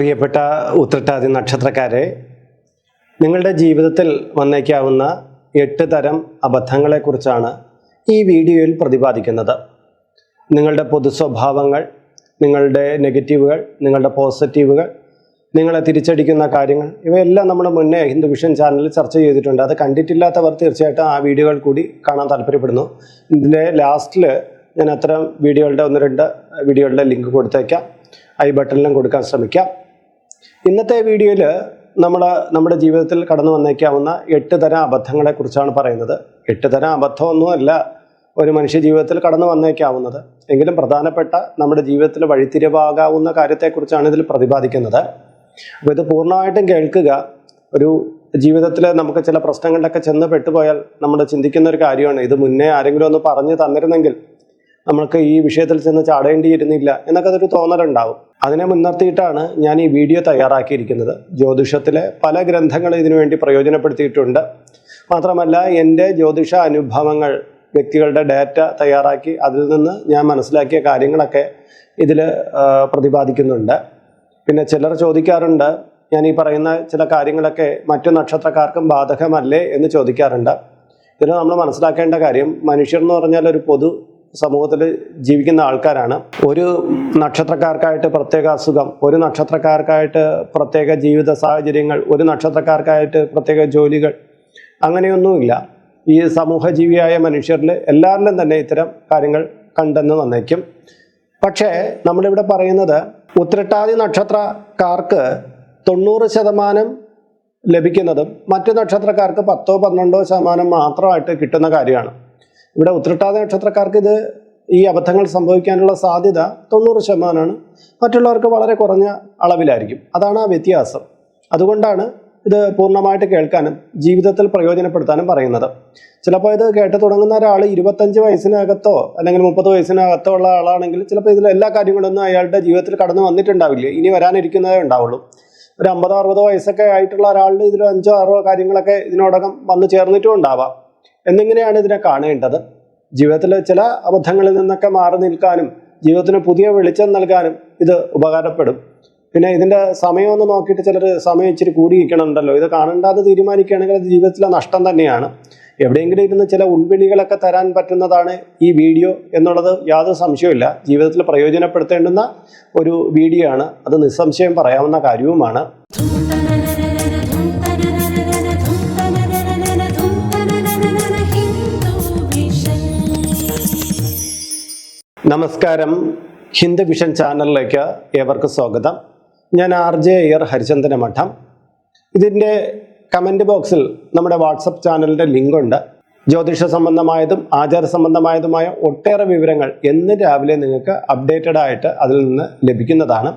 പ്രിയപ്പെട്ട ഉത്രട്ടാതി നക്ഷത്രക്കാരെ നിങ്ങളുടെ ജീവിതത്തിൽ വന്നേക്കാവുന്ന എട്ട് തരം അബദ്ധങ്ങളെക്കുറിച്ചാണ് ഈ വീഡിയോയിൽ പ്രതിപാദിക്കുന്നത്. നിങ്ങളുടെ പൊതു സ്വഭാവങ്ങൾ നിങ്ങളുടെ നെഗറ്റീവുകൾ നിങ്ങളുടെ പോസിറ്റീവുകൾ നിങ്ങളെ തിരിച്ചടിക്കുന്ന കാര്യങ്ങൾ ഇവയെല്ലാം നമ്മൾ മുന്നേ ഹിന്ദു വിഷൻ ചാനലിൽ ചർച്ച ചെയ്തിട്ടുണ്ട്. അത് കണ്ടിട്ടില്ലാത്തവർ തീർച്ചയായിട്ടും ആ വീഡിയോകൾ കൂടി കാണാൻ താല്പര്യപ്പെടുന്നു. ഇതിന്റെ ലാസ്റ്റിൽ ഞാൻ അത്തരം വീഡിയോകളുടെ ഒന്ന് രണ്ട് വീഡിയോകളുടെ ലിങ്ക് കൊടുത്തേക്കാം. ഐ ബട്ടണിലും കൊടുക്കാൻ ശ്രമിക്കാം. ഇന്നത്തെ വീഡിയോയിൽ നമ്മൾ നമ്മുടെ ജീവിതത്തിൽ കടന്നു വന്നേക്കാവുന്ന എട്ട് തരം അബദ്ധങ്ങളെക്കുറിച്ചാണ് പറയുന്നത്. എട്ട് തരം അബദ്ധമൊന്നുമല്ല ഒരു മനുഷ്യ ജീവിതത്തിൽ കടന്നു വന്നേക്കാവുന്നത്. എങ്കിലും പ്രധാനപ്പെട്ട നമ്മുടെ ജീവിതത്തിൽ വഴിത്തിരിവാകാവുന്ന കാര്യത്തെക്കുറിച്ചാണ് ഇതിൽ പ്രതിപാദിക്കുന്നത്. അപ്പോൾ ഇത് പൂർണമായിട്ടും കേൾക്കുക. ഒരു ജീവിതത്തിൽ നമുക്ക് ചില പ്രശ്നങ്ങളിലൊക്കെ ചെന്ന് പെട്ടുപോയാൽ നമ്മൾ ചിന്തിക്കുന്ന ഒരു കാര്യമാണ്. ഇത് മുന്നേ ആരെങ്കിലും ഒന്ന് പറഞ്ഞു തന്നിരുന്നെങ്കിൽ നമ്മൾക്ക് ഈ വിഷയത്തിൽ ചെന്ന് ചാടേണ്ടിയിരുന്നില്ല എന്നൊക്കെ അതൊരു തോന്നലുണ്ടാവും. അതിനെ മുൻനിർത്തിയിട്ടാണ് ഞാൻ ഈ വീഡിയോ തയ്യാറാക്കിയിരിക്കുന്നത്. ജ്യോതിഷത്തിലെ പല ഗ്രന്ഥങ്ങൾ ഇതിനുവേണ്ടി പ്രയോജനപ്പെടുത്തിയിട്ടുണ്ട്. മാത്രമല്ല എന്റെ ജ്യോതിഷ അനുഭവങ്ങൾ വ്യക്തികളുടെ ഡാറ്റ തയ്യാറാക്കി അതിൽ നിന്ന് ഞാൻ മനസ്സിലാക്കിയ കാര്യങ്ങളൊക്കെ ഇതിൽ പ്രതിപാദിക്കുന്നുണ്ട്. പിന്നെ ചിലർ ചോദിക്കാറുണ്ട് ഞാൻ ഈ പറയുന്ന ചില കാര്യങ്ങളൊക്കെ മറ്റു നക്ഷത്രക്കാർക്കും ബാധകമല്ലേ? എന്ന് ചോദിക്കാറുണ്ട്. ഇതിന് നമ്മൾ മനസ്സിലാക്കേണ്ട കാര്യം മനുഷ്യർ എന്ന് പറഞ്ഞാൽ ഒരു പൊതു സമൂഹത്തിൽ ജീവിക്കുന്ന ആൾക്കാരാണ്. ഒരു നക്ഷത്രക്കാർക്കായിട്ട് പ്രത്യേക അസുഖം ഒരു നക്ഷത്രക്കാർക്കായിട്ട് പ്രത്യേക ജീവിത സാഹചര്യങ്ങൾ ഒരു നക്ഷത്രക്കാർക്കായിട്ട് പ്രത്യേക ജോലികൾ അങ്ങനെയൊന്നുമില്ല. ഈ സമൂഹജീവിയായ മനുഷ്യരിൽ എല്ലാവരിലും തന്നെ ഇത്തരം കാര്യങ്ങൾ കണ്ടെന്ന് വന്നേക്കും. പക്ഷേ നമ്മളിവിടെ പറയുന്നത് ഉത്രട്ടാതി നക്ഷത്രക്കാർക്ക് തൊണ്ണൂറ് ശതമാനം ലഭിക്കുന്നതും മറ്റു നക്ഷത്രക്കാർക്ക് പത്തോ പന്ത്രണ്ടോ ശതമാനം മാത്രമായിട്ട് കിട്ടുന്ന കാര്യമാണ്. ഇവിടെ ഉത്രട്ടാതി നക്ഷത്രക്കാർക്ക് ഇത് ഈ അബദ്ധങ്ങൾ സംഭവിക്കാനുള്ള സാധ്യത തൊണ്ണൂറ് ശതമാനമാണ് മറ്റുള്ളവർക്ക് വളരെ കുറഞ്ഞ അളവിലായിരിക്കും. അതാണ് ആ വ്യത്യാസം. അതുകൊണ്ടാണ് ഇത് പൂർണമായിട്ട് കേൾക്കാനും ജീവിതത്തിൽ പ്രയോജനപ്പെടുത്താനും പറയുന്നത്. ചിലപ്പോൾ ഇത് കേട്ട് തുടങ്ങുന്ന ഒരാൾ ഇരുപത്തഞ്ച് വയസ്സിനകത്തോ അല്ലെങ്കിൽ മുപ്പത് വയസ്സിനകത്തോ ഉള്ള ആളാണെങ്കിൽ ചിലപ്പോൾ ഇതിൽ എല്ലാ കാര്യങ്ങളൊന്നും അയാളുടെ ജീവിതത്തിൽ കടന്നു വന്നിട്ടുണ്ടാവില്ല. ഇനി വരാനിരിക്കുന്നതേ ഉണ്ടാവുള്ളൂ. ഒരു അമ്പതോ അറുപതോ വയസ്സൊക്കെ ആയിട്ടുള്ള ഒരാളുടെ ഇതിൽ അഞ്ചോ ആറോ കാര്യങ്ങളൊക്കെ ഇതിനോടകം വന്നു ചേർന്നിട്ടും ഉണ്ടാവാം. എന്നിങ്ങനെയാണ് ഇതിനെ കാണേണ്ടത്? ജീവിതത്തിലെ ചില അബദ്ധങ്ങളിൽ നിന്നൊക്കെ മാറി നിൽക്കാനും ജീവിതത്തിന് പുതിയ വെളിച്ചം നൽകാനും ഇത് ഉപകാരപ്പെടും. പിന്നെ ഇതിന്റെ സമയമൊന്ന് നോക്കിയിട്ട് ചിലർ സമയം ഇച്ചിരി കൂടി ഇരിക്കണമുണ്ടല്ലോ ഇത് കാണണ്ടാതെ തീരുമാനിക്കുകയാണെങ്കിൽ അത് ജീവിതത്തിലെ നഷ്ടം തന്നെയാണ്. എവിടെയെങ്കിലും ഇരുന്ന് ചില ഉൾവിളികളൊക്കെ തരാൻ പറ്റുന്നതാണ് ഈ വീഡിയോ എന്നുള്ളത് യാതൊരു സംശയവുമില്ല. ജീവിതത്തിൽ പ്രയോജനപ്പെടുത്തേണ്ടുന്ന ഒരു വീഡിയോ ആണ്. അത് നിസ്സംശയം പറയാവുന്ന കാര്യവുമാണ്. നമസ്കാരം. ഹിന്ദു വിഷൻ ചാനലിലേക്ക് ഏവർക്കും സ്വാഗതം. ഞാൻ ആർ ജെ അയ്യർ ഹരിചന്ദന മഠം. ഇതിന്റെ കമന്റ് ബോക്സിൽ നമ്മുടെ വാട്സപ്പ് ചാനലിന്റെ ലിങ്കുണ്ട് ജ്യോതിഷ സംബന്ധമായതും ആചാര സംബന്ധമായതുമായ ഒട്ടേറെ വിവരങ്ങൾ എന്ന് രാവിലെ നിങ്ങൾക്ക് അപ്ഡേറ്റഡ് ആയിട്ട് അതിൽ നിന്ന് ലഭിക്കുന്നതാണ്.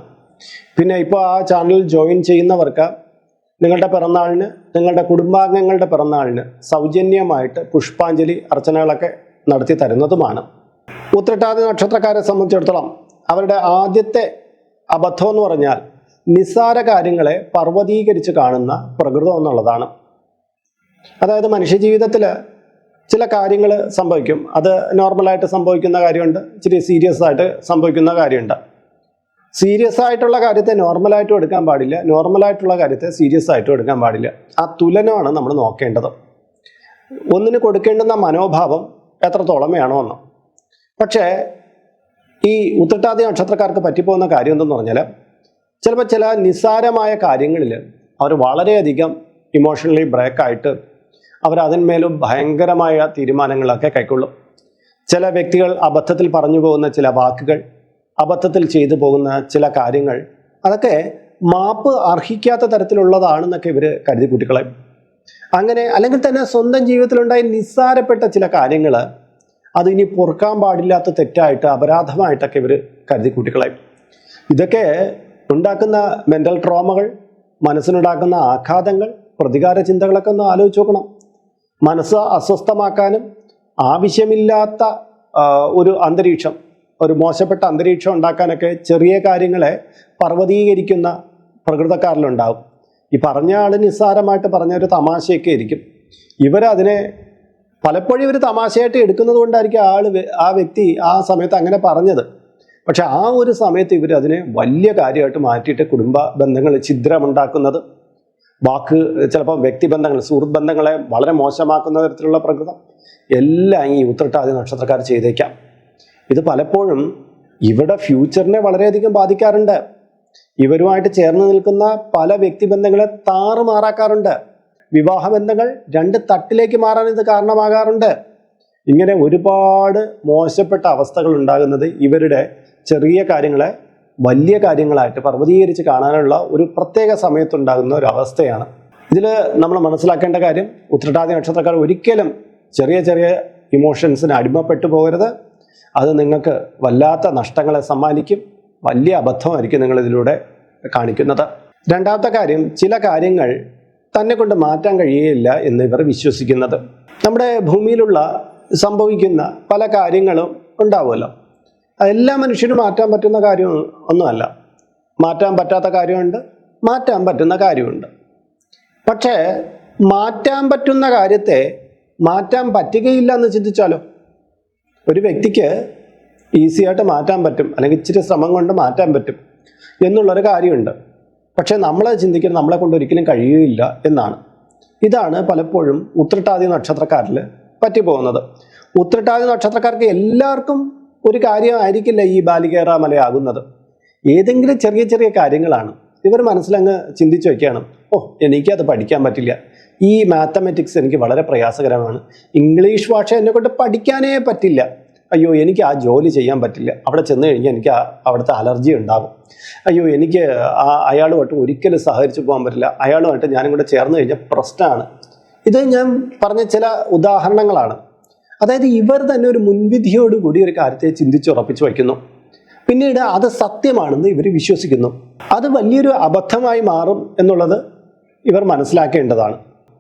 പിന്നെ ഇപ്പോൾ ആ ചാനൽ ജോയിൻ ചെയ്യുന്നവർക്ക് നിങ്ങളുടെ പിറന്നാളിന് നിങ്ങളുടെ കുടുംബാംഗങ്ങളുടെ പിറന്നാളിന് സൗജന്യമായിട്ട് പുഷ്പാഞ്ജലി അർച്ചനകളൊക്കെ നടത്തി തരുന്നതുമാണ്. ഉത്രട്ടാതി നക്ഷത്രക്കാരെ സംബന്ധിച്ചിടത്തോളം അവരുടെ ആദ്യത്തെ അബദ്ധം എന്ന് പറഞ്ഞാൽ നിസ്സാര കാര്യങ്ങളെ പർവതീകരിച്ച് കാണുന്ന പ്രകൃതം എന്നുള്ളതാണ്. അതായത് മനുഷ്യജീവിതത്തിൽ ചില കാര്യങ്ങൾ സംഭവിക്കും. അത് നോർമലായിട്ട് സംഭവിക്കുന്ന കാര്യമുണ്ട്. ഇച്ചിരി സീരിയസ് ആയിട്ട് സംഭവിക്കുന്ന കാര്യമുണ്ട്. സീരിയസ് ആയിട്ടുള്ള കാര്യത്തെ നോർമലായിട്ടും എടുക്കാൻ പാടില്ല. നോർമലായിട്ടുള്ള കാര്യത്തെ സീരിയസ് ആയിട്ടും എടുക്കാൻ പാടില്ല. ആ തുലനമാണ് നമ്മൾ നോക്കേണ്ടത്. ഒന്നിന് കൊടുക്കേണ്ടുന്ന മനോഭാവം എത്രത്തോളം വേണമെന്ന് പക്ഷേ ഈ ഉത്രട്ടാതി നക്ഷത്രക്കാർക്ക് പറ്റിപ്പോകുന്ന കാര്യം എന്തെന്ന് പറഞ്ഞാൽ ചിലപ്പോൾ ചില നിസ്സാരമായ കാര്യങ്ങളിൽ അവർ വളരെയധികം ഇമോഷണലി ബ്രേക്കായിട്ട് അവരതിന്മേലും ഭയങ്കരമായ തീരുമാനങ്ങളൊക്കെ കൈക്കൊള്ളും. ചില വ്യക്തികൾ അബദ്ധത്തിൽ പറഞ്ഞു പോകുന്ന ചില വാക്കുകൾ അബദ്ധത്തിൽ ചെയ്തു പോകുന്ന ചില കാര്യങ്ങൾ അതൊക്കെ മാപ്പ് അർഹിക്കാത്ത തരത്തിലുള്ളതാണെന്നൊക്കെ ഇവർ കരുതി കൂട്ടിക്കളയും. അങ്ങനെ അല്ലെങ്കിൽ തന്നെ സ്വന്തം ജീവിതത്തിലുണ്ടായ നിസ്സാരപ്പെട്ട ചില കാര്യങ്ങൾ അത് ഇനി പൊറുക്കാൻ പാടില്ലാത്ത തെറ്റായിട്ട് അപരാധമായിട്ടൊക്കെ ഇവർ കരുതി കൂട്ടിക്കളയും. ഇതൊക്കെ ഉണ്ടാക്കുന്ന മെന്റൽ ട്രോമകൾ മനസ്സിനുണ്ടാക്കുന്ന ആഘാതങ്ങൾ പ്രതികാര ചിന്തകളൊക്കെ ഒന്ന് ആലോചിച്ച് നോക്കണം. മനസ്സ് അസ്വസ്ഥമാക്കാനും ആവശ്യമില്ലാത്ത ഒരു അന്തരീക്ഷം ഒരു മോശപ്പെട്ട അന്തരീക്ഷം ഉണ്ടാക്കാനൊക്കെ ചെറിയ കാര്യങ്ങളെ പർവതീകരിക്കുന്ന പ്രകൃതക്കാരിലുണ്ടാവും ഈ പറഞ്ഞ ആൾ നിസ്സാരമായിട്ട് പറഞ്ഞ ഒരു തമാശയൊക്കെ ആയിരിക്കും. ഇവരതിനെ പലപ്പോഴും ഒരു തമാശയായിട്ട് എടുക്കുന്നത് കൊണ്ടായിരിക്കും ആൾ ആ വ്യക്തി ആ സമയത്ത് അങ്ങനെ പറഞ്ഞത്. പക്ഷെ ആ ഒരു സമയത്ത് ഇവർ അതിനെ വലിയ കാര്യമായിട്ട് മാറ്റിയിട്ട് കുടുംബ ബന്ധങ്ങൾ ഛിദ്രമുണ്ടാക്കുന്നത് വാക്ക് ചിലപ്പോൾ വ്യക്തിബന്ധങ്ങൾ സുഹൃത്ത് ബന്ധങ്ങളെ വളരെ മോശമാക്കുന്ന തരത്തിലുള്ള പ്രകൃതം എല്ലാം ഈ ഉത്രട്ടാതി നക്ഷത്രക്കാർ ചെയ്തേക്കാം. ഇത് പലപ്പോഴും ഇവരുടെ ഫ്യൂച്ചറിനെ വളരെയധികം ബാധിക്കാറുണ്ട്. ഇവരുമായിട്ട് ചേർന്ന് നിൽക്കുന്ന പല വ്യക്തിബന്ധങ്ങളെ താറുമാറാക്കാറുണ്ട്. വിവാഹ ബന്ധങ്ങൾ രണ്ട് തട്ടിലേക്ക് മാറാൻ ഇത് കാരണമാകാറുണ്ട്. ഇങ്ങനെ ഒരുപാട് മോശപ്പെട്ട അവസ്ഥകൾ ഉണ്ടാകുന്നത് ഇവരുടെ ചെറിയ കാര്യങ്ങളെ വലിയ കാര്യങ്ങളായിട്ട് പർവതീകരിച്ച് കാണാനുള്ള ഒരു പ്രത്യേക സമയത്തുണ്ടാകുന്ന ഒരു അവസ്ഥയാണ്. ഇതിൽ നമ്മൾ മനസ്സിലാക്കേണ്ട കാര്യം ഉത്രട്ടാതി നക്ഷത്രക്കാർ ഒരിക്കലും ചെറിയ ചെറിയ ഇമോഷൻസിന് അടിമപ്പെട്ടു പോകരുത്. അത് നിങ്ങൾക്ക് വല്ലാത്ത നഷ്ടങ്ങളെ സമ്മാനിക്കും. വലിയ അബദ്ധമായിരിക്കും നിങ്ങളിതിലൂടെ കാണിക്കുന്നത്. രണ്ടാമത്തെ കാര്യം ചില കാര്യങ്ങൾ തന്നെ കൊണ്ട് മാറ്റാൻ കഴിയുകയില്ല എന്ന് ഇവർ വിശ്വസിക്കുന്നത്. നമ്മുടെ ഭൂമിയിലുള്ള സംഭവിക്കുന്ന പല കാര്യങ്ങളും ഉണ്ടാവുമല്ലോ. എല്ലാ മനുഷ്യനും മാറ്റാൻ പറ്റുന്ന കാര്യം ഒന്നുമല്ല. മാറ്റാൻ പറ്റാത്ത കാര്യമുണ്ട് മാറ്റാൻ പറ്റുന്ന കാര്യമുണ്ട്. പക്ഷേ മാറ്റാൻ പറ്റുന്ന കാര്യത്തെ മാറ്റാൻ പറ്റുകയില്ല എന്ന് ചിന്തിച്ചാലോ? ഒരു വ്യക്തിക്ക് ഈസിയായിട്ട് മാറ്റാൻ പറ്റും അല്ലെങ്കിൽ ഇച്ചിരി ശ്രമം കൊണ്ട് മാറ്റാൻ പറ്റും എന്നുള്ളൊരു കാര്യമുണ്ട്. പക്ഷേ നമ്മളെ ചിന്തിക്കാൻ നമ്മളെ കൊണ്ട് ഒരിക്കലും കഴിയുകയില്ല എന്നാണ്. ഇതാണ് പലപ്പോഴും ഉത്രട്ടാതി നക്ഷത്രക്കാരിൽ പറ്റിപ്പോകുന്നത്. ഉത്രട്ടാതി നക്ഷത്രക്കാർക്ക് എല്ലാവർക്കും ഒരു കാര്യമായിരിക്കില്ല ഈ ബാലികേറ മലയാകുന്നത്. ഏതെങ്കിലും ചെറിയ ചെറിയ കാര്യങ്ങളാണ്. ഇവർ മനസ്സിലങ്ങ് ചിന്തിച്ചു വയ്ക്കുകയാണ് ഓ എനിക്കത് പഠിക്കാൻ പറ്റില്ല. ഈ മാത്തമെറ്റിക്സ് എനിക്ക് വളരെ പ്രയാസകരമാണ്. ഇംഗ്ലീഷ് ഭാഷ എന്നെ കൊണ്ട് പഠിക്കാനേ പറ്റില്ല. അയ്യോ എനിക്ക് ആ ജോലി ചെയ്യാൻ പറ്റില്ല. അവിടെ ചെന്ന് കഴിഞ്ഞാൽ എനിക്ക് അവിടുത്തെ അലർജി ഉണ്ടാകും അയ്യോ എനിക്ക് ആ അയാളുമായിട്ട് ഒരിക്കലും സഹകരിച്ചു പോകാൻ പറ്റില്ല. അയാളുമായിട്ട് ഞാനും കൂടെ ചേർന്ന് കഴിഞ്ഞാൽ പ്രശ്നമാണ്. ഇത് ഞാൻ പറഞ്ഞ ചില ഉദാഹരണങ്ങളാണ്. അതായത് ഇവർ തന്നെ ഒരു മുൻവിധിയോട് കൂടി ഒരു കാര്യത്തെ ചിന്തിച്ചുറപ്പിച്ചു വയ്ക്കുന്നു. പിന്നീട് അത് സത്യമാണെന്ന് ഇവർ വിശ്വസിക്കുന്നു. അത് വലിയൊരു അബദ്ധമായി മാറും എന്നുള്ളത് ഇവർ മനസ്സിലാക്കേണ്ടതാണ്.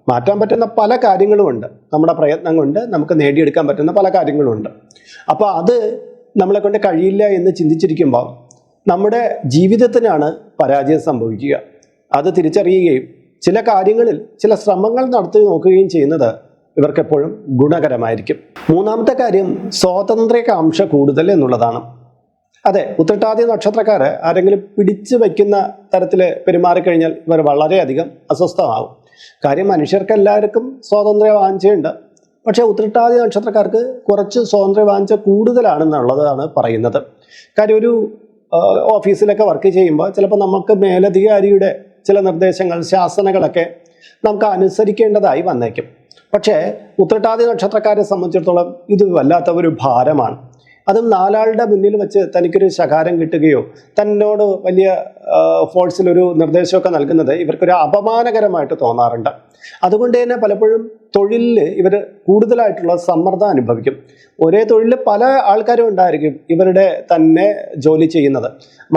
മാറ്റാൻ പറ്റുന്ന പല കാര്യങ്ങളുമുണ്ട്. നമ്മുടെ പ്രയത്നം കൊണ്ട് നമുക്ക് നേടിയെടുക്കാൻ പറ്റുന്ന പല കാര്യങ്ങളുമുണ്ട്. അപ്പോൾ അത് നമ്മളെ കൊണ്ട് കഴിയില്ല എന്ന് ചിന്തിച്ചിരിക്കുമ്പോൾ നമ്മുടെ ജീവിതത്തിനാണ് പരാജയം സംഭവിക്കുക. അത് തിരിച്ചറിയുകയും ചില കാര്യങ്ങളിൽ ചില ശ്രമങ്ങൾ നടത്തി നോക്കുകയും ചെയ്യുന്നത് ഇവർക്കെപ്പോഴും ഗുണകരമായിരിക്കും. മൂന്നാമത്തെ കാര്യം സ്വാതന്ത്ര്യകാംക്ഷ കൂടുതൽ എന്നുള്ളതാണ്. അതെ ഉത്രട്ടാതി നക്ഷത്രക്കാരെ ആരെങ്കിലും പിടിച്ചു വയ്ക്കുന്ന തരത്തിൽ പെരുമാറിക്കഴിഞ്ഞാൽ ഇവർ വളരെയധികം അസ്വസ്ഥമാകും കാര്യം മനുഷ്യർക്ക് എല്ലാവർക്കും സ്വാതന്ത്ര്യ വാഞ്ചയുണ്ട്. പക്ഷേ ഉത്രട്ടാതി നക്ഷത്രക്കാർക്ക് കുറച്ച് സ്വാതന്ത്ര്യ വാഞ്ച കൂടുതലാണെന്നുള്ളതാണ് പറയുന്നത്. കാര്യം ഒരു ഓഫീസിലൊക്കെ വർക്ക് ചെയ്യുമ്പോൾ ചിലപ്പോൾ നമുക്ക് മേലധികാരിയുടെ ചില നിർദ്ദേശങ്ങൾ ശാസനകളൊക്കെ നമുക്ക് അനുസരിക്കേണ്ടതായി വന്നേക്കും. പക്ഷേ ഉത്രട്ടാതി നക്ഷത്രക്കാരെ സംബന്ധിച്ചിടത്തോളം ഇത് വല്ലാത്ത ഒരു ഭാരമാണ്. അതും നാലാളുടെ മുന്നിൽ വെച്ച് തനിക്കൊരു ശകാരം കിട്ടുകയോ തന്നോട് വലിയ ഫോഴ്സിലൊരു നിർദ്ദേശമൊക്കെ നൽകുന്നത് ഇവർക്കൊരു അപമാനകരമായിട്ട് തോന്നാറുണ്ട്. അതുകൊണ്ട് തന്നെ പലപ്പോഴും തൊഴിലിൽ ഇവർ കൂടുതലായിട്ടുള്ള സമ്മർദ്ദം അനുഭവിക്കും. ഒരേ തൊഴിലിൽ പല ആൾക്കാരും ഉണ്ടായിരിക്കും ഇവരുടെ തന്നെ ജോലി ചെയ്യുന്നത്.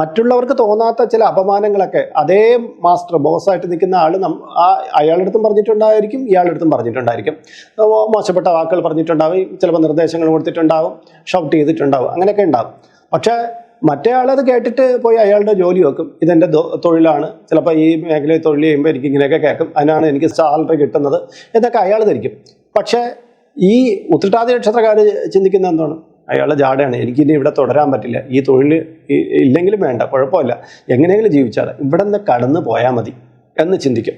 മറ്റുള്ളവർക്ക് തോന്നാത്ത ചില അപമാനങ്ങളൊക്കെ അതേ മാസ്റ്റർ ബോസായിട്ട് നിൽക്കുന്ന ആൾ നം ആ അയാളുടെ അടുത്തും പറഞ്ഞിട്ടുണ്ടായിരിക്കും ഇയാളുടെ അടുത്തും പറഞ്ഞിട്ടുണ്ടായിരിക്കും മോശപ്പെട്ട വാക്കുകൾ പറഞ്ഞിട്ടുണ്ടാവും ചിലപ്പോൾ നിർദ്ദേശങ്ങൾ കൊടുത്തിട്ടുണ്ടാവും ഷൗട്ട് ചെയ്തിട്ടുണ്ടാവും അങ്ങനെയൊക്കെ ഉണ്ടാവും. പക്ഷേ മറ്റേ ആളത് കേട്ടിട്ട് പോയി അയാളുടെ ജോലി വെക്കും. ഇതെന്റെ തൊഴിലാണ്. ചിലപ്പോൾ ഈ മേഖലയിൽ തൊഴിൽ ചെയ്യുമ്പോൾ എനിക്ക് ഇങ്ങനെയൊക്കെ കേൾക്കും. അതിനാണ് എനിക്ക് സാലറി കിട്ടുന്നത്. എന്നൊക്കെ അയാൾ ധരിക്കും. പക്ഷേ ഈ ഉത്രട്ടാതി നക്ഷത്രക്കാർ ചിന്തിക്കുന്ന എന്താണ്? അയാളുടെ ജാടയാണ്. എനിക്കിനി ഇവിടെ തുടരാൻ പറ്റില്ല. ഈ തൊഴിൽ ഇല്ലെങ്കിലും വേണ്ട. കുഴപ്പമില്ല. എങ്ങനെയെങ്കിലും ജീവിച്ചാൽ ഇവിടെ നിന്ന് കടന്നു പോയാൽ മതി എന്ന് ചിന്തിക്കും.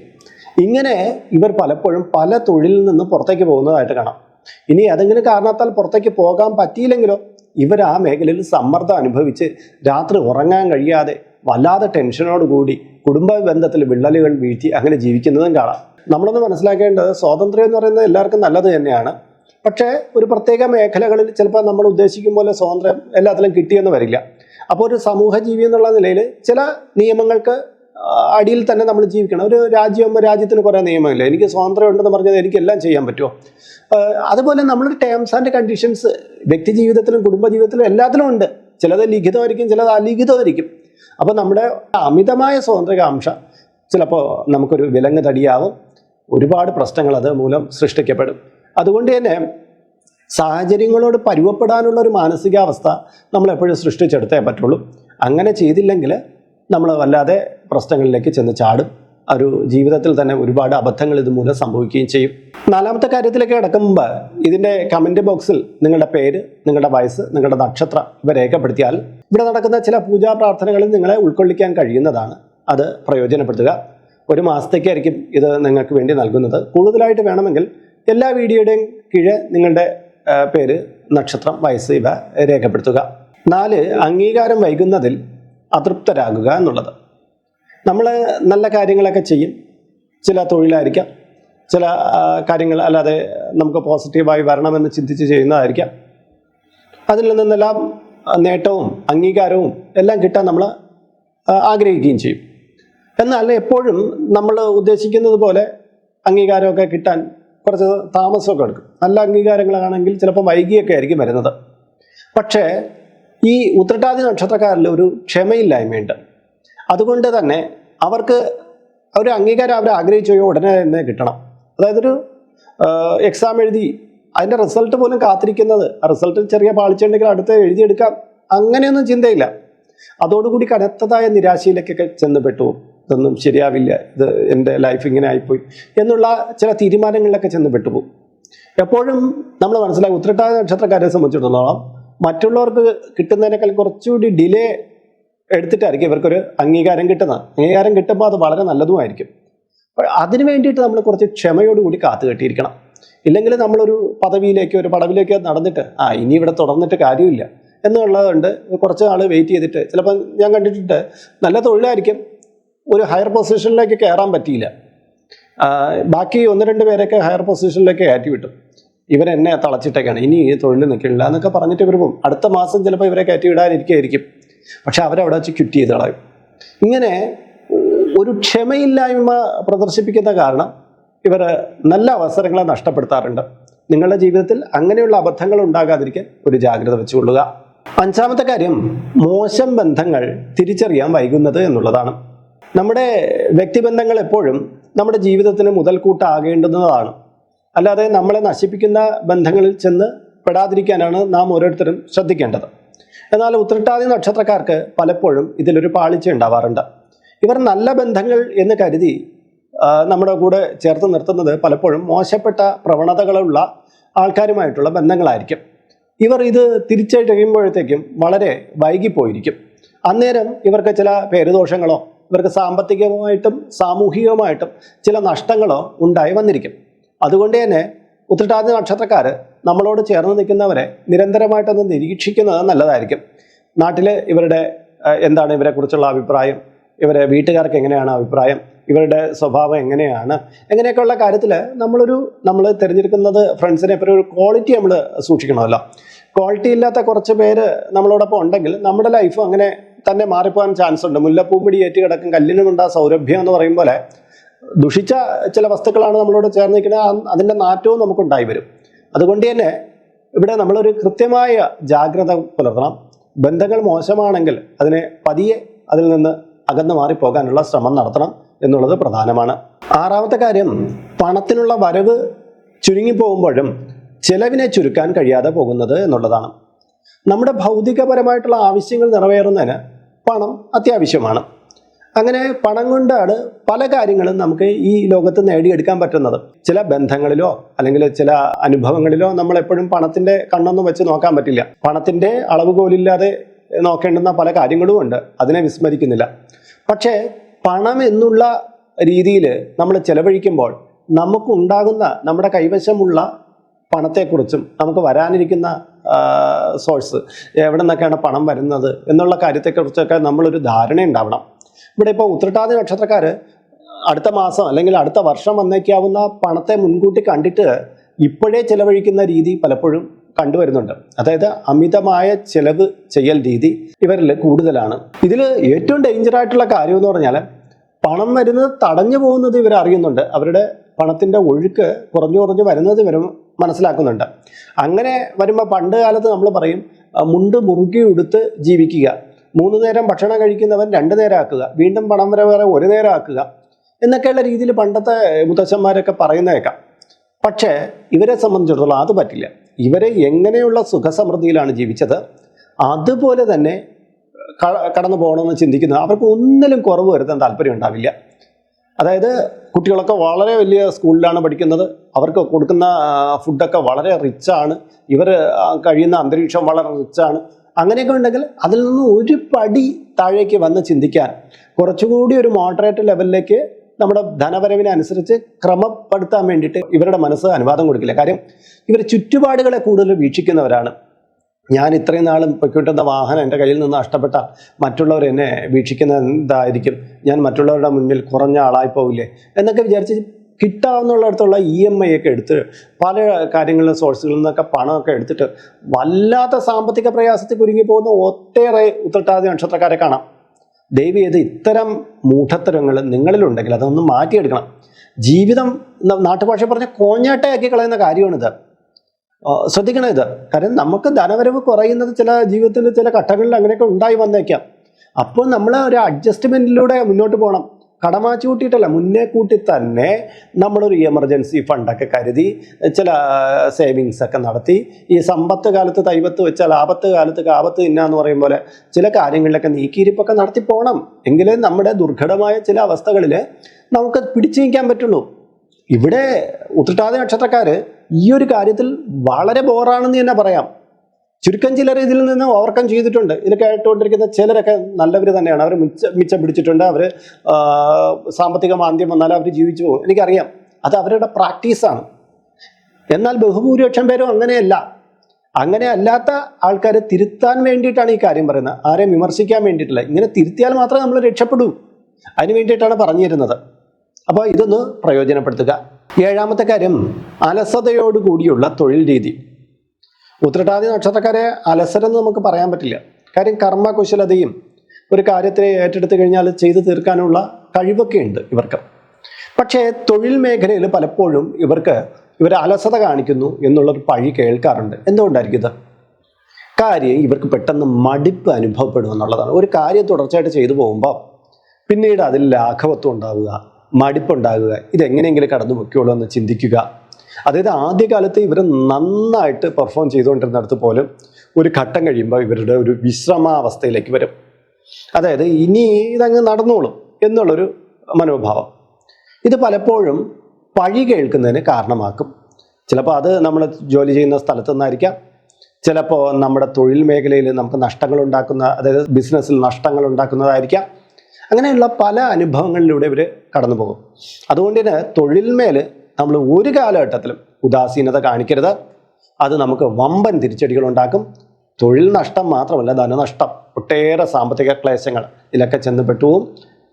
ഇങ്ങനെ ഇവർ പലപ്പോഴും പല തൊഴിലിൽ നിന്ന് പുറത്തേക്ക് പോകുന്നതായിട്ട് കാണാം. ഇനി ഏതെങ്കിലും കാരണത്താൽ പുറത്തേക്ക് പോകാൻ പറ്റിയില്ലെങ്കിലോ? ഇവർ ആ മേഖലയിൽ സമ്മർദ്ദം അനുഭവിച്ച് രാത്രി ഉറങ്ങാൻ കഴിയാതെ വല്ലാതെ ടെൻഷനോടുകൂടി കുടുംബ ബന്ധത്തിൽ വിള്ളലുകൾ വീഴ്ത്തി അങ്ങനെ ജീവിക്കുന്നതും കാണാം. നമ്മളൊന്ന് മനസ്സിലാക്കേണ്ടത് സ്വാതന്ത്ര്യം എന്ന് പറയുന്നത് എല്ലാവർക്കും നല്ലത് തന്നെയാണ്. പക്ഷേ ഒരു പ്രത്യേക മേഖലകളിൽ ചിലപ്പോൾ നമ്മൾ ഉദ്ദേശിക്കും പോലെ സ്വാതന്ത്ര്യം എല്ലാത്തിലും കിട്ടിയെന്ന് വരില്ല. അപ്പോൾ ഒരു സമൂഹ ജീവി എന്നുള്ള നിലയിൽ ചില നിയമങ്ങൾക്ക് അടിയിൽ തന്നെ നമ്മൾ ജീവിക്കണം. ഒരു രാജ്യം രാജ്യത്തിന് കുറേ നിയമമില്ല? എനിക്ക് സ്വാതന്ത്ര്യം ഉണ്ടെന്ന് പറഞ്ഞാൽ എനിക്കെല്ലാം ചെയ്യാൻ പറ്റുമോ? അതുപോലെ നമ്മുടെ ടേംസ് ആൻഡ് കണ്ടീഷൻസ് വ്യക്തി ജീവിതത്തിലും കുടുംബ ജീവിതത്തിലും എല്ലാത്തിലും ഉണ്ട്. ചിലത് ലിഖിതമായിരിക്കും ചിലത് അലിഖിതമായിരിക്കും. അപ്പോൾ നമ്മുടെ അമിതമായ സ്വാതന്ത്ര്യകാംക്ഷ ചിലപ്പോൾ നമുക്കൊരു വിലങ്ങ് തടിയാവും. ഒരുപാട് പ്രശ്നങ്ങൾ അത് മൂലം സൃഷ്ടിക്കപ്പെടും. അതുകൊണ്ട് തന്നെ സാഹചര്യങ്ങളോട് പരുവപ്പെടാനുള്ള ഒരു മാനസികാവസ്ഥ നമ്മളെപ്പോഴും സൃഷ്ടിച്ചെടുത്തേ പറ്റുള്ളൂ. അങ്ങനെ ചെയ്തില്ലെങ്കിൽ നമ്മൾ വല്ലാതെ പ്രശ്നങ്ങളിലേക്ക് ചെന്ന് ചാടും. ഒരു ജീവിതത്തിൽ തന്നെ ഒരുപാട് അബദ്ധങ്ങൾ ഇതുമൂലം സംഭവിക്കുകയും ചെയ്യും. നാലാമത്തെ കാര്യത്തിലേക്ക് കിടക്കുമ്പോൾ ഇതിന്റെ കമന്റ് ബോക്സിൽ നിങ്ങളുടെ പേര് നിങ്ങളുടെ വയസ്സ് നിങ്ങളുടെ നക്ഷത്രം ഇവ രേഖപ്പെടുത്തിയാൽ ഇവിടെ നടക്കുന്ന ചില പൂജാ പ്രാർത്ഥനകളിൽ നിങ്ങളെ ഉൾക്കൊള്ളിക്കാൻ കഴിയുന്നതാണ്. അത് പ്രയോജനപ്പെടുത്തുക. ഒരു മാസത്തേക്കായിരിക്കും ഇത് നിങ്ങൾക്ക് വേണ്ടി നൽകുന്നത്. കൂടുതലായിട്ട് വേണമെങ്കിൽ എല്ലാ വീഡിയോയുടെയും കീഴെ നിങ്ങളുടെ പേര് നക്ഷത്രം വയസ്സ് ഇവ രേഖപ്പെടുത്തുക. നാല് അംഗീകാരം വൈകുന്നതിൽ അതൃപ്തരാകുക എന്നുള്ളത്. നമ്മൾ നല്ല കാര്യങ്ങളൊക്കെ ചെയ്യും. ചില തൊഴിലായിരിക്കാം. ചില കാര്യങ്ങൾ അല്ലാതെ നമുക്ക് പോസിറ്റീവായി വരണമെന്ന് ചിന്തിച്ച് ചെയ്യുന്നതായിരിക്കാം. അതിൽ നിന്നെല്ലാം നേട്ടവും അംഗീകാരവും എല്ലാം കിട്ടാൻ നമ്മൾ ആഗ്രഹിക്കുകയും ചെയ്യും. എന്നാൽ എപ്പോഴും നമ്മൾ ഉദ്ദേശിക്കുന്നത് പോലെ അംഗീകാരമൊക്കെ കിട്ടാൻ കുറച്ച് താമസമൊക്കെ എടുക്കും. നല്ല അംഗീകാരങ്ങളാണെങ്കിൽ ചിലപ്പോൾ വൈകിയൊക്കെ ആയിരിക്കും വരുന്നത്. പക്ഷേ ഈ ഉത്രട്ടാതി നക്ഷത്രക്കാരിൽ ഒരു ക്ഷമയില്ലായ്മയുണ്ട്. അതുകൊണ്ട് തന്നെ അവർക്ക് ഒരു അംഗീകാരം അവർ ആഗ്രഹിച്ചോ ഉടനെ തന്നെ കിട്ടണം. അതായത് ഒരു എക്സാം എഴുതി അതിന്റെ റിസൾട്ട് പോലും കാത്തിരിക്കുന്നത് റിസൾട്ട് ചെറിയ പാളിച്ചുണ്ടെങ്കിൽ അടുത്ത് എഴുതിയെടുക്കാം അങ്ങനെയൊന്നും ചിന്തയില്ല. അതോടുകൂടി കനത്തതായ നിരാശയിലേക്കൊക്കെ ചെന്ന് പെട്ടു ഇതൊന്നും ശരിയാവില്ല. ഇത് എന്റെ ലൈഫ് ഇങ്ങനെ ആയിപ്പോയി എന്നുള്ള ചില തീരുമാനങ്ങളിലൊക്കെ ചെന്ന് പെട്ടുപോകും എപ്പോഴും നമ്മൾ മനസ്സിലായി ഉത്രട്ടാതി നക്ഷത്രക്കാരെ സംബന്ധിച്ചിടത്തോളം മറ്റുള്ളവർക്ക് കിട്ടുന്നതിനേക്കാൾ കുറച്ചുകൂടി ഡിലേ എടുത്തിട്ടായിരിക്കും ഇവർക്കൊരു അംഗീകാരം കിട്ടുന്നത്. അംഗീകാരം കിട്ടുമ്പോൾ അത് വളരെ നല്ലതുമായിരിക്കും. അതിന് വേണ്ടിയിട്ട് നമ്മൾ കുറച്ച് ക്ഷമയോടുകൂടി കാത്തു കെട്ടിയിരിക്കണം. ഇല്ലെങ്കിൽ നമ്മളൊരു പദവിയിലേക്ക് ഒരു പടവിലേക്ക് നടന്നിട്ട് ആ ഇനി ഇവിടെ തുടർന്നിട്ട് കാര്യമില്ല എന്നുള്ളതുകൊണ്ട് കുറച്ച് നാൾ വെയിറ്റ് ചെയ്തിട്ട് ചിലപ്പോൾ ഞാൻ കണ്ടിട്ടുണ്ട് നല്ല തൊഴിലായിരിക്കും ഒരു ഹയർ പൊസിഷനിലേക്ക് കയറാൻ പറ്റിയില്ല. ബാക്കി ഒന്ന് രണ്ട് പേരൊക്കെ ഹയർ പൊസിഷനിലേക്ക് കയറ്റി വിട്ടു. ഇവരെന്നെ തളച്ചിട്ടേക്കാണ്. ഇനി ഈ തൊഴിൽ നിൽക്കില്ല എന്നൊക്കെ പറഞ്ഞിട്ട് ഇവർ പോകും അടുത്ത മാസം ചിലപ്പോൾ ഇവരെ കയറ്റി വിടാനിരിക്കുകയായിരിക്കും പക്ഷെ അവരവിടെ വെച്ച് ക്വിറ്റ് ചെയ്ത് കളയും. ഇങ്ങനെ ഒരു ക്ഷമയില്ലായ്മ പ്രദർശിപ്പിക്കുന്ന കാരണം ഇവർ നല്ല അവസരങ്ങളെ നഷ്ടപ്പെടുത്താറുണ്ട്. നിങ്ങളുടെ ജീവിതത്തിൽ അങ്ങനെയുള്ള അബദ്ധങ്ങൾ ഉണ്ടാകാതിരിക്കാൻ ഒരു ജാഗ്രത വെച്ചുകൊള്ളുക. അഞ്ചാമത്തെ കാര്യം മോശം ബന്ധങ്ങൾ തിരിച്ചറിയാൻ വൈകുന്നത് എന്നുള്ളതാണ്. നമ്മുടെ വ്യക്തിബന്ധങ്ങൾ എപ്പോഴും നമ്മുടെ ജീവിതത്തിന് മുതൽക്കൂട്ടാകേണ്ടുന്നതാണ്. അല്ലാതെ നമ്മളെ നശിപ്പിക്കുന്ന ബന്ധങ്ങളിൽ ചെന്ന് പെടാതിരിക്കാനാണ് നാം ഓരോരുത്തരും ശ്രദ്ധിക്കേണ്ടത്. എന്നാൽ ഉത്രട്ടാതി നക്ഷത്രക്കാർക്ക് പലപ്പോഴും ഇതിലൊരു പാളിച്ച ഉണ്ടാവാറുണ്ട്. ഇവർ നല്ല ബന്ധങ്ങൾ എന്ന് കരുതി നമ്മുടെ കൂടെ ചേർത്ത് നിർത്തുന്നത് പലപ്പോഴും മോശപ്പെട്ട പ്രവണതകളുള്ള ആൾക്കാരുമായിട്ടുള്ള ബന്ധങ്ങളായിരിക്കും. ഇവർ ഇത് തിരിച്ചഴിയുമ്പോഴത്തേക്കും വളരെ വൈകിപ്പോയിരിക്കും. അന്നേരം ഇവർക്ക് ചില പേരുദോഷങ്ങളോ ഇവർക്ക് സാമ്പത്തികമായിട്ടും സാമൂഹികമായിട്ടും ചില നഷ്ടങ്ങളോ ഉണ്ടായി വന്നിരിക്കും. അതുകൊണ്ട് തന്നെ ഉത്രട്ടാതി നക്ഷത്രക്കാർ നമ്മളോട് ചേർന്ന് നിൽക്കുന്നവരെ നിരന്തരമായിട്ടൊന്ന് നിരീക്ഷിക്കുന്നത് നല്ലതായിരിക്കും. നാട്ടിൽ ഇവരുടെ എന്താണ് ഇവരെക്കുറിച്ചുള്ള അഭിപ്രായം? ഇവരെ വീട്ടുകാർക്ക് എങ്ങനെയാണ് അഭിപ്രായം? ഇവരുടെ സ്വഭാവം എങ്ങനെയാണ്? എങ്ങനെയൊക്കെയുള്ള കാര്യത്തിൽ നമ്മളൊരു നമ്മൾ തിരഞ്ഞെടുക്കുന്നത് ഫ്രണ്ട്സിനെ എപ്പോഴും ഒരു ക്വാളിറ്റി നമ്മൾ സൂക്ഷിക്കണമല്ലോ. ക്വാളിറ്റി ഇല്ലാത്ത കുറച്ച് പേര് നമ്മളോടൊപ്പം ഉണ്ടെങ്കിൽ നമ്മുടെ ലൈഫ് അങ്ങനെ തന്നെ മാറിപ്പോകാൻ ചാൻസ് ഉണ്ട്. മുല്ലപ്പൂമ്പിടി ഏറ്റ് കിടക്കും കല്ലിനുമുണ്ടാ സൗരഭ്യം എന്ന് പറയും പോലെ ദുഷിച്ച ചില വസ്തുക്കളാണ് നമ്മളോട് ചേർന്നിരിക്കുന്നത് അതിന്റെ നാറ്റവും നമുക്കുണ്ടായി വരും. അതുകൊണ്ട് തന്നെ ഇവിടെ നമ്മളൊരു കൃത്യമായ ജാഗ്രത പുലർത്തണം. ബന്ധങ്ങൾ മോശമാണെങ്കിൽ അതിനെ പതിയെ അതിൽ നിന്ന് അകന്നു മാറിപ്പോകാനുള്ള ശ്രമം നടത്തണം എന്നുള്ളത് പ്രധാനമാണ്. ആറാമത്തെ കാര്യം പണത്തിനുള്ള വരവ് ചുരുങ്ങിപ്പോകുമ്പോഴും ചെലവിനെ ചുരുക്കാൻ കഴിയാതെ പോകുന്നത് എന്നുള്ളതാണ്. നമ്മുടെ ഭൗതികപരമായിട്ടുള്ള ആവശ്യങ്ങൾ നിറവേറുന്നതിന് പണം അത്യാവശ്യമാണ്. അങ്ങനെ പണം കൊണ്ടാണ് പല കാര്യങ്ങളും നമുക്ക് ഈ ലോകത്ത് നേടിയെടുക്കാൻ പറ്റുന്നത്. ചില ബന്ധങ്ങളിലോ അല്ലെങ്കിൽ ചില അനുഭവങ്ങളിലോ നമ്മൾ എപ്പോഴും പണത്തിന്റെ കണ്ണൊന്നും വെച്ച് നോക്കാൻ പറ്റില്ല. പണത്തിന്റെ അളവുകോലില്ലാതെ നോക്കേണ്ടുന്ന പല കാര്യങ്ങളും ഉണ്ട്. അതിനെ വിസ്മരിക്കുന്നില്ല. പക്ഷേ പണം എന്നുള്ള രീതിയിൽ നമ്മൾ ചെലവഴിക്കുമ്പോൾ നമുക്കുണ്ടാകുന്ന നമ്മുടെ കൈവശമുള്ള പണത്തെക്കുറിച്ചും നമുക്ക് വരാനിരിക്കുന്ന സോഴ്സ് എവിടെ നിന്നൊക്കെയാണ് പണം വരുന്നത് എന്നുള്ള കാര്യത്തെക്കുറിച്ചൊക്കെ നമ്മളൊരു ധാരണ ഉണ്ടാവണം ഇവിടെ ഇപ്പോൾ ഉത്രട്ടാതി നക്ഷത്രക്കാർ അടുത്ത മാസം അല്ലെങ്കിൽ അടുത്ത വർഷം വന്നേക്കാവുന്ന പണത്തെ മുൻകൂട്ടി കണ്ടിട്ട് ഇപ്പോഴേ ചിലവഴിക്കുന്ന രീതി പലപ്പോഴും കണ്ടുവരുന്നുണ്ട്. അതായത് അമിതമായ ചിലവ് ചെയ്യൽ രീതി ഇവരിൽ കൂടുതലാണ്. ഇതിൽ ഏറ്റവും ഡേഞ്ചർ ആയിട്ടുള്ള കാര്യം എന്ന് പറഞ്ഞാൽ പണം വരുന്നത് തടഞ്ഞു പോകുന്നത് ഇവർ അറിയുന്നുണ്ട്. അവരുടെ പണത്തിന്റെ ഒഴുക്ക് കുറഞ്ഞു കുറഞ്ഞു വരുന്നത് ഇവർ മനസ്സിലാക്കുന്നുണ്ട്. അങ്ങനെ വരുമ്പോൾ പണ്ട് കാലത്ത് നമ്മൾ പറയും മുണ്ട് മുറുകി ഉടുത്ത് ജീവിക്കുക. മൂന്ന് നേരം ഭക്ഷണം കഴിക്കുന്നവൻ രണ്ട് നേരം ആക്കുക വീണ്ടും പണം വരെ വേറെ ഒരു നേരം ആക്കുക എന്നൊക്കെയുള്ള രീതിയിൽ പണ്ടത്തെ മുത്തശ്ശന്മാരൊക്കെ പറയുന്നേക്കാം പക്ഷേ ഇവരെ സംബന്ധിച്ചിടത്തോളം അത് പറ്റില്ല. ഇവരെ എങ്ങനെയുള്ള സുഖസമൃദ്ധിയിലാണ് ജീവിച്ചത്? അതുപോലെ തന്നെ കടന്നു പോകണമെന്ന് ചിന്തിക്കുന്നത് അവർക്ക് ഒന്നിലും കുറവ് വരുത്താൻ താല്പര്യം ഉണ്ടാവില്ല. അതായത് കുട്ടികളൊക്കെ വളരെ വലിയ സ്കൂളിലാണ് പഠിക്കുന്നത്. അവർക്ക് കൊടുക്കുന്ന ഫുഡൊക്കെ വളരെ റിച്ചാണ് ഇവർ കഴിയുന്ന അന്തരീക്ഷം വളരെ റിച്ചാണ് അങ്ങനെയൊക്കെ ഉണ്ടെങ്കിൽ അതിൽ നിന്ന് ഒരു പടി താഴേക്ക് വന്ന് ചിന്തിക്കാൻ കുറച്ചുകൂടി ഒരു മോഡറേറ്റ് ലെവലിലേക്ക് നമ്മുടെ ധനവരവിനെ അനുസരിച്ച് ക്രമപ്പെടുത്താൻ വേണ്ടിയിട്ട് ഇവരുടെ മനസ്സ് അനുവാദം കൊടുക്കില്ല. കാര്യം ഇവർ ചുറ്റുപാടുകളെ കൂടുതൽ വീക്ഷിക്കുന്നവരാണ്. ഞാൻ ഇത്രയും നാളും പൊയ്ക്കൊണ്ടിരുന്ന വാഹനം എന്റെ കയ്യിൽ നിന്ന് നഷ്ടപ്പെട്ട മറ്റുള്ളവർ എന്നെ വീക്ഷിക്കുന്ന എന്തായിരിക്കും? ഞാൻ മറ്റുള്ളവരുടെ മുന്നിൽ കുറഞ്ഞ ആളായി പോവില്ലേ? എന്നൊക്കെ വിചാരിച്ച് കിട്ടാവുന്നിടത്തുള്ള ഇ എം ഐ ഒക്കെ എടുത്ത് പല കാര്യങ്ങളിലും സോഴ്സുകളിൽ നിന്നൊക്കെ പണമൊക്കെ എടുത്തിട്ട് വല്ലാത്ത സാമ്പത്തിക പ്രയാസത്തിൽ കുരുങ്ങി പോകുന്ന ഒട്ടേറെ ഉത്രട്ടാതി നക്ഷത്രക്കാരെ കാണാം. ദൈവം ചെയ്ത് ഇത്തരം മൂഢത്തരങ്ങൾ നിങ്ങളിലുണ്ടെങ്കിൽ അതൊന്ന് മാറ്റിയെടുക്കണം. ജീവിതം നാട്ടുഭാഷ പറഞ്ഞ കോഞ്ഞാട്ടയാക്കി കളയുന്ന കാര്യമാണിത്. ശ്രദ്ധിക്കണം ഇത്. കാരണം നമുക്ക് ധനവരവ് കുറയുന്നത് ചില ജീവിതത്തിന്റെ ചില ഘട്ടങ്ങളിൽ അങ്ങനെയൊക്കെ ഉണ്ടായി വന്നേക്കാം. അപ്പോൾ നമ്മൾ ഒരു അഡ്ജസ്റ്റ്മെന്റിലൂടെ മുന്നോട്ട് പോകണം. കടമാച്ചു കൂട്ടിയിട്ടല്ല മുന്നേ കൂട്ടി തന്നെ നമ്മളൊരു എമർജൻസി ഫണ്ടൊക്കെ കരുതി ചില സേവിങ്സ് ഒക്കെ നടത്തി. ഈ സമ്പത്ത് കാലത്ത് തൈവത്ത് വെച്ചാൽ ആപത്ത് കാലത്ത് കാപത്ത് തിന്നാന്ന് പറയും പോലെ ചില കാര്യങ്ങളിലൊക്കെ നീക്കിയിരിപ്പൊക്കെ നടത്തി പോകണം എങ്കിലേ നമ്മുടെ ദുർഘടമായ ചില അവസ്ഥകളിൽ നമുക്ക് പിടിച്ചു നീക്കാൻ പറ്റുള്ളൂ. ഇവിടെ ഉത്രട്ടാതി നക്ഷത്രക്കാർ ഈ ഒരു കാര്യത്തിൽ വളരെ ബോറാണെന്ന് തന്നെ പറയാം. ചുരുക്കം ചിലർ ഇതിൽ നിന്ന് ഓവർകം ചെയ്തിട്ടുണ്ട്. ഇതിൽ കേട്ടുകൊണ്ടിരിക്കുന്ന ചിലരൊക്കെ നല്ലവർ തന്നെയാണ്. അവർ മിച്ച മിച്ചം പിടിച്ചിട്ടുണ്ട്. അവർ സാമ്പത്തിക മാന്ദ്യം വന്നാൽ അവർ ജീവിച്ചു പോകും. എനിക്കറിയാം. അത് അവരുടെ പ്രാക്ടീസാണ് എന്നാൽ ബഹുഭൂരിപക്ഷം പേരും അങ്ങനെയല്ല. അങ്ങനെ അല്ലാത്ത ആൾക്കാരെ തിരുത്താൻ വേണ്ടിയിട്ടാണ് ഈ കാര്യം പറയുന്നത്. ആരെയും വിമർശിക്കാൻ വേണ്ടിയിട്ടില്ല. ഇങ്ങനെ തിരുത്തിയാൽ മാത്രമേ നമ്മൾ രക്ഷപ്പെടൂ. അതിന് വേണ്ടിയിട്ടാണ് പറഞ്ഞു തരുന്നത് അപ്പോൾ ഇതൊന്ന് പ്രയോജനപ്പെടുത്തുക. ഏഴാമത്തെ കാര്യം അലസതയോടുകൂടിയുള്ള തൊഴിൽ രീതി. ഉത്രട്ടാതി നക്ഷത്രക്കാരെ അലസരെന്ന് നമുക്ക് പറയാൻ പറ്റില്ല. കാര്യം കർമ്മകുശലതയും ഒരു കാര്യത്തെ ഏറ്റെടുത്തു കഴിഞ്ഞാൽ ചെയ്തു തീർക്കാനുള്ള കഴിവൊക്കെ ഉണ്ട് ഇവർക്ക്. പക്ഷേ തൊഴിൽ മേഖലയിൽ പലപ്പോഴും ഇവർക്ക് ഇവർ അലസത കാണിക്കുന്നു എന്നുള്ളൊരു പഴി കേൾക്കാറുണ്ട്. എന്തുകൊണ്ടായിരിക്കും ഇത്? കാര്യം ഇവർക്ക് പെട്ടെന്ന് മടിപ്പ് അനുഭവപ്പെടും എന്നുള്ളതാണ്. ഒരു കാര്യം തുടർച്ചയായിട്ട് ചെയ്തു പോകുമ്പോൾ പിന്നീട് അതിൽ ലാഘവത്വം ഉണ്ടാവുക മടിപ്പുണ്ടാകുക ഇതെങ്ങനെയെങ്കിലും കടന്നു പൊയ്ക്കോളൂ എന്ന് ചിന്തിക്കുക. അതായത് ആദ്യകാലത്ത് ഇവർ നന്നായിട്ട് പെർഫോം ചെയ്തുകൊണ്ടിരുന്നിടത്ത് പോലും ഒരു ഘട്ടം കഴിയുമ്പോൾ ഇവരുടെ ഒരു വിശ്രമാവസ്ഥയിലേക്ക് വരും. അതായത് ഇനി ഇതങ്ങ് നടന്നോളും എന്നുള്ളൊരു മനോഭാവം. ഇത് പലപ്പോഴും പഴി കേൾക്കുന്നതിന് കാരണമാക്കും. ചിലപ്പോൾ അത് നമ്മൾ ജോലി ചെയ്യുന്ന സ്ഥലത്തു നിന്നായിരിക്കാം. ചിലപ്പോൾ നമ്മുടെ തൊഴിൽ മേഖലയിൽ നമുക്ക് നഷ്ടങ്ങൾ ഉണ്ടാക്കുന്ന അതായത് ബിസിനസ്സിൽ നഷ്ടങ്ങൾ ഉണ്ടാക്കുന്നതായിരിക്കാം അങ്ങനെയുള്ള പല അനുഭവങ്ങളിലൂടെ ഇവർ കടന്നു പോകും അതുകൊണ്ട് തന്നെ തൊഴിൽമേൽ നമ്മൾ ഒരു കാലഘട്ടത്തിലും ഉദാസീനത കാണിക്കരുത്. അത് നമുക്ക് വമ്പൻ തിരിച്ചടികൾ ഉണ്ടാക്കും. തൊഴിൽ നഷ്ടം മാത്രമല്ല ധനനഷ്ടം. ഒട്ടേറെ സാമ്പത്തിക ക്ലേശങ്ങൾ ഇതിലൊക്കെ ചെന്ന് പെട്ടുപോകും.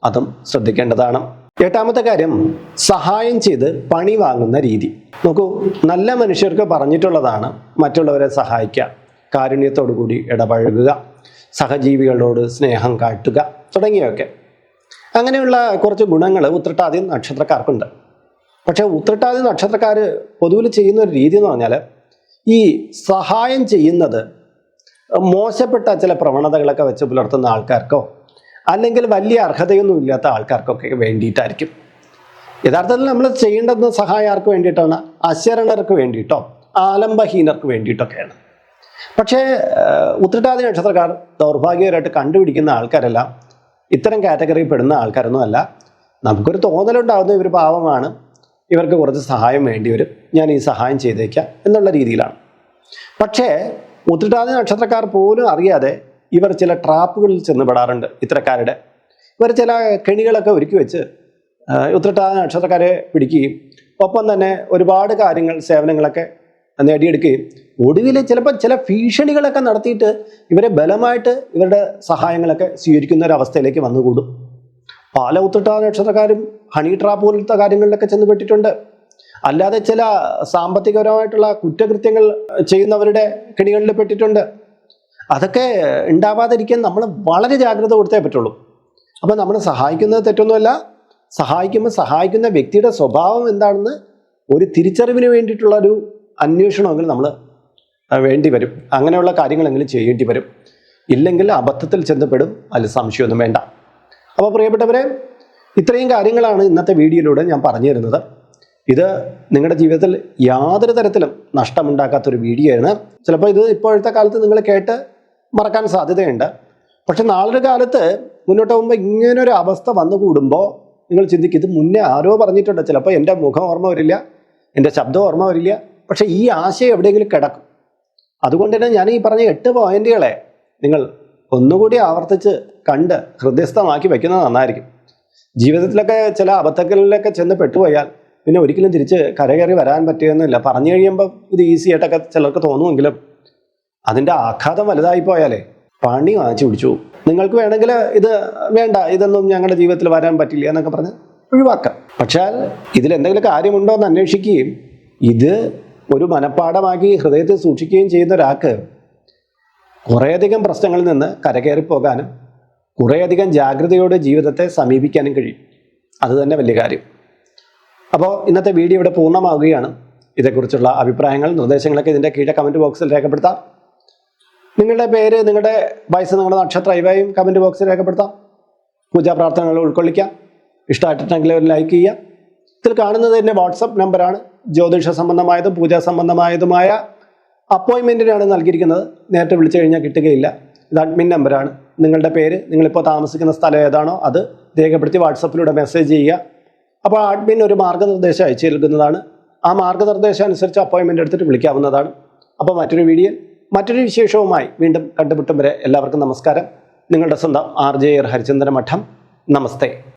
അതും ശ്രദ്ധിക്കേണ്ടതാണ്. എട്ടാമത്തെ കാര്യം സഹായം ചെയ്ത് പണി വാങ്ങുന്ന രീതി. നോക്കൂ നല്ല മനുഷ്യർക്ക് പറഞ്ഞിട്ടുള്ളതാണ് മറ്റുള്ളവരെ സഹായിക്കുക. കാരുണ്യത്തോടു കൂടി ഇടപഴകുക. സഹജീവികളോട് സ്നേഹം കാട്ടുക തുടങ്ങിയൊക്കെ അങ്ങനെയുള്ള കുറച്ച് ഗുണങ്ങൾ ഉത്രട്ടാതി നക്ഷത്രക്കാർക്കുണ്ട്. പക്ഷേ ഉത്രട്ടാതി നക്ഷത്രക്കാർ പൊതുവിൽ ചെയ്യുന്ന ഒരു രീതി എന്ന് പറഞ്ഞാൽ ഈ സഹായം ചെയ്യുന്നത് മോശപ്പെട്ട ചില പ്രവണതകളൊക്കെ വെച്ച് പുലർത്തുന്ന ആൾക്കാർക്കോ അല്ലെങ്കിൽ വലിയ അർഹതയൊന്നും ഇല്ലാത്ത ആൾക്കാർക്കൊക്കെ വേണ്ടിയിട്ടായിരിക്കും. യഥാർത്ഥത്തിൽ നമ്മൾ ചെയ്യേണ്ടത് സഹായം ആർക്ക് വേണ്ടിയിട്ടാണ്? അശരണർക്ക് വേണ്ടിയിട്ടോ ആലംബഹീനർക്ക് വേണ്ടിയിട്ടൊക്കെയാണ്. പക്ഷേ ഉത്രട്ടാതി നക്ഷത്രക്കാർ ദൗർഭാഗ്യകരമായിട്ട് കണ്ടുപിടിക്കുന്ന ആൾക്കാരെല്ലാം ഇത്തരം കാറ്റഗറിയിൽ പെടുന്ന ആൾക്കാരൊന്നും അല്ല. നമുക്കൊരു തോന്നലുണ്ടാകുന്ന ഇവർ പാവമാണ്. ഇവർക്ക് കുറച്ച് സഹായം വേണ്ടി വരും. ഞാൻ ഈ സഹായം ചെയ്തേക്കാം എന്നുള്ള രീതിയിലാണ്. പക്ഷേ ഉത്രട്ടാതി നക്ഷത്രക്കാർ പോലും അറിയാതെ ഇവർ ചില ട്രാപ്പുകളിൽ ചെന്ന് പെടാറുണ്ട് ഇത്തരക്കാരുടെ. ഇവർ ചില കെണികളൊക്കെ ഒരുക്കി വെച്ച് ഉത്രട്ടാതി നക്ഷത്രക്കാരെ പിടിക്കുകയും ഒപ്പം തന്നെ ഒരുപാട് കാര്യങ്ങൾ സേവനങ്ങളൊക്കെ നേടിയെടുക്കുകയും ഒടുവിൽ ചിലപ്പോൾ ചില ഭീഷണികളൊക്കെ നടത്തിയിട്ട് ഇവരെ ബലമായിട്ട് ഇവരുടെ സഹായങ്ങളൊക്കെ സ്വീകരിക്കുന്ന ഒരു അവസ്ഥയിലേക്ക് വന്നുകൂടും. പല ഉത്രട്ടാതി നക്ഷത്രക്കാരും ഹണി ട്രാപ്പ് പോലത്തെ കാര്യങ്ങളിലൊക്കെ ചെന്ന് പെട്ടിട്ടുണ്ട്. അല്ലാതെ ചില സാമ്പത്തികപരമായിട്ടുള്ള കുറ്റകൃത്യങ്ങൾ ചെയ്യുന്നവരുടെ കെണികളിൽ പെട്ടിട്ടുണ്ട്. അതൊക്കെ ഉണ്ടാവാതിരിക്കാൻ നമ്മൾ വളരെ ജാഗ്രത കൊടുത്തേ പറ്റുള്ളൂ. അപ്പോൾ നമ്മൾ സഹായിക്കുന്നത് തെറ്റൊന്നുമല്ല സഹായിക്കുമ്പോൾ സഹായിക്കുന്ന വ്യക്തിയുടെ സ്വഭാവം എന്താണെന്ന് ഒരു തിരിച്ചറിവിന് വേണ്ടിയിട്ടുള്ള ഒരു അന്വേഷണമെങ്കിൽ നമ്മൾ വേണ്ടി വരും. അങ്ങനെയുള്ള കാര്യങ്ങളെങ്കിലും ചെയ്യേണ്ടി വരും. ഇല്ലെങ്കിൽ അബദ്ധത്തിൽ ചെന്നപ്പെടും അതിൽ സംശയമൊന്നും വേണ്ട. അപ്പോൾ പ്രിയപ്പെട്ടവരെ ഇത്രയും കാര്യങ്ങളാണ് ഇന്നത്തെ വീഡിയോയിലൂടെ ഞാൻ പറഞ്ഞു തരുന്നത്. ഇത് നിങ്ങളുടെ ജീവിതത്തിൽ യാതൊരു തരത്തിലും നഷ്ടമുണ്ടാക്കാത്തൊരു വീഡിയോ ആണ് ചിലപ്പോൾ ഇത് ഇപ്പോഴത്തെ കാലത്ത് നിങ്ങൾ കേട്ട് മറക്കാൻ സാധ്യതയുണ്ട്. പക്ഷെ നാളൊരു കാലത്ത് മുന്നോട്ട് പോകുമ്പോൾ ഇങ്ങനൊരു അവസ്ഥ വന്നു കൂടുമ്പോൾ നിങ്ങൾ ചിന്തിക്കും ഇത് മുന്നേ ആരോ പറഞ്ഞിട്ടുണ്ട്. ചിലപ്പോൾ എന്റെ മുഖം ഓർമ്മ വരില്ല എന്റെ ശബ്ദം ഓർമ്മ വരില്ല. പക്ഷേ ഈ ആശയം എവിടെയെങ്കിലും കിടക്കും. അതുകൊണ്ട് തന്നെ ഞാൻ ഈ പറഞ്ഞ എട്ട് പോയിന്റുകളെ നിങ്ങൾ ഒന്നുകൂടി ആവർത്തിച്ച് കണ്ട് ഹൃദയസ്ഥമാക്കി വയ്ക്കുന്നത് നന്നായിരിക്കും. ജീവിതത്തിലൊക്കെ ചില അബദ്ധങ്ങളിലൊക്കെ ചെന്ന് പെട്ടുപോയാൽ പിന്നെ ഒരിക്കലും തിരിച്ച് കരകയറി വരാൻ പറ്റുമെന്നില്ല പറഞ്ഞു കഴിയുമ്പോൾ ഇത് ഈസി ആയിട്ടൊക്കെ ചിലർക്ക് തോന്നുമെങ്കിലും അതിന്റെ ആഘാതം വലുതായി പോയാലേ പണി വാങ്ങിച്ചു പിടിച്ചു നിങ്ങൾക്ക് വേണമെങ്കിൽ ഇത് വേണ്ട ഇതൊന്നും ഞങ്ങളുടെ ജീവിതത്തിൽ വരാൻ പറ്റില്ല എന്നൊക്കെ പറഞ്ഞ് ഒഴിവാക്കാം. പക്ഷേ ഇതിലെന്തെങ്കിലും കാര്യമുണ്ടോ എന്ന് അന്വേഷിക്കുകയും ഇത് ഒരു മനഃപ്പാഠമാക്കി ഹൃദയത്തിൽ സൂക്ഷിക്കുകയും ചെയ്യുന്ന ഒരാൾക്ക് കുറേയധികം പ്രശ്നങ്ങളിൽ നിന്ന് കരകയറി പോകാനും കുറേയധികം ജാഗ്രതയോടെ ജീവിതത്തെ സമീപിക്കാനും കഴിയും. അത് തന്നെ വലിയ കാര്യം. അപ്പോൾ ഇന്നത്തെ വീഡിയോ ഇവിടെ പൂർണമാവുകയാണ്. ഇതേക്കുറിച്ചുള്ള അഭിപ്രായങ്ങൾ നിർദ്ദേശങ്ങളൊക്കെ ഇതിന്റെ കീഴെ കമന്റ് ബോക്സിൽ രേഖപ്പെടുത്താം. നിങ്ങളുടെ പേര് നിങ്ങളുടെ വയസ്സ് നിങ്ങളുടെ നക്ഷത്ര ഇവയും കമന്റ് ബോക്സിൽ രേഖപ്പെടുത്താം. പൂജാ പ്രാർത്ഥനകൾ ഉൾക്കൊള്ളിക്കാം. ഇഷ്ടമായിട്ടുണ്ടെങ്കിൽ ഒരു ലൈക്ക് ചെയ്യാം ഇതിൽ കാണുന്നത് എന്റെ വാട്സപ്പ് നമ്പറാണ്. ജ്യോതിഷ സംബന്ധമായതും പൂജാ സംബന്ധമായതുമായ അപ്പോയിൻമെന്റിനാണ് നൽകിയിരിക്കുന്നത്. നേരത്തെ വിളിച്ചു കഴിഞ്ഞാൽ കിട്ടുകയില്ല. ഇത് അഡ്മിൻ നമ്പറാണ്. നിങ്ങളുടെ പേര് നിങ്ങളിപ്പോൾ താമസിക്കുന്ന സ്ഥലം ഏതാണോ അത് രേഖപ്പെടുത്തി വാട്സപ്പിലൂടെ മെസ്സേജ് ചെയ്യുക. അപ്പോൾ അഡ്മിൻ ഒരു മാർഗനിർദ്ദേശം അയച്ചു നൽകുന്നതാണ്. ആ മാർഗനിർദ്ദേശം അനുസരിച്ച് അപ്പോയിൻമെന്റ് എടുത്തിട്ട് വിളിക്കാവുന്നതാണ്. അപ്പോൾ മറ്റൊരു വീഡിയോ മറ്റൊരു വിശേഷവുമായി വീണ്ടും കണ്ടുമുട്ടും വരെ എല്ലാവർക്കും നമസ്കാരം. നിങ്ങളുടെ സ്വന്തം ആർ ജെ ആർ നമസ്തേ.